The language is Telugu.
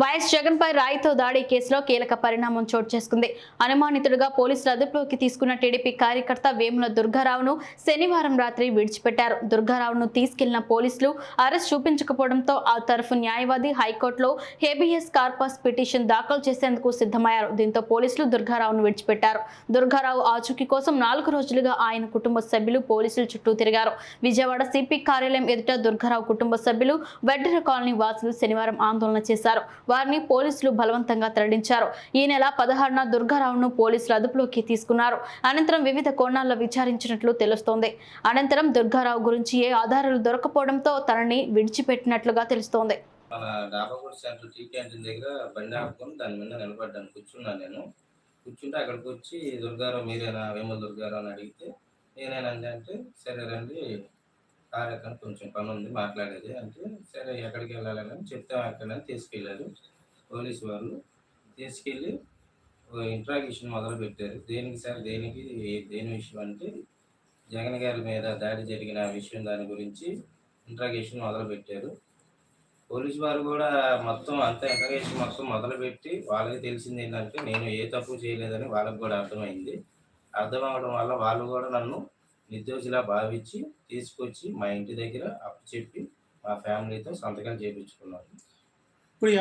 వైఎస్ జగన్ పై రాయితో దాడి కేసులో కీలక పరిణామం చోటు చేసుకుంది. అనుమానితుడిగా పోలీసులు అదుపులోకి తీసుకున్న టీడీపీ కార్యకర్త వేముల దుర్గారావును శనివారం రాత్రి విడిచిపెట్టారు. దుర్గారావును తీసుకెళ్ళిన పోలీసులు అరెస్ట్ చూపించకపోవడంతో ఆ తరఫు న్యాయవాది హైకోర్టులో హేబియస్ కార్పస్ పిటిషన్ దాఖలు చేసేందుకు సిద్ధమయ్యారు. దీంతో పోలీసులు దుర్గారావును విడిచిపెట్టారు. దుర్గారావు ఆచూకీ కోసం నాలుగు రోజులుగా ఆయన కుటుంబ సభ్యులు పోలీసులు చుట్టూ తిరిగారు. విజయవాడ సిపి కార్యాలయం ఎదుట దుర్గారావు కుటుంబ సభ్యులు వెడ్డర కాలనీ వాసులు శనివారం ఆందోళన చేశారు. వారిని పోలీసులు బలవంతంగా తరలించారు. ఈ నెల పదహారున దుర్గారావును పోలీసులు అదుపులోకి తీసుకున్నారు. అనంతరం వివిధ కోణాల్లో విచారించినట్లు తెలుస్తోంది. అనంతరం దుర్గారావు గురించి ఏ ఆధారాలు దొరకపోవడంతో తనని విడిచిపెట్టినట్లుగా తెలుస్తోంది. మన డాబాగూడ సెంటర్ టీ క్యాంటీన్ దగ్గర బండి ఆపుకొని దాని మీద నిలబడ్డాను. కూర్చున్నాను నేను. కూర్చుంటే అక్కడికి వచ్చి దుర్గారావు మీరేనా? వేమల దుర్గారావు అని అడిగితే నేనేనంటే సరే రండి కార్ కొంచెం పని ఉంది మాట్లాడేది. అంటే సరే ఎక్కడికి వెళ్ళాలని చెప్తాం అక్కడ తీసుకెళ్ళారు పోలీసు వాళ్ళు తీసుకెళ్ళి ఇంట్రాగేషన్ మొదలు పెట్టారు. దేనికి సార్ దేనికి దేని విషయం అంటే జగన్ గారి మీద దాడి జరిగిన విషయం దాని గురించి ఇంట్రాగేషన్ మొదలు పెట్టారు. పోలీసు వారు కూడా మొత్తం అంతా ఇంట్రాగేషన్ మొత్తం మొదలుపెట్టి వాళ్ళకి తెలిసింది ఏంటంటే నేను ఏ తప్పు చేయలేదని వాళ్ళకి కూడా అర్థమైంది. అర్థం అవడం వల్ల వాళ్ళు కూడా నన్ను నిర్దోషిలా భావించి తీసుకొచ్చి మా ఇంటి దగ్గర అప్పు చెప్పి మా ఫ్యామిలీతో సంతకం చేయించుకున్నారు ఇప్పుడు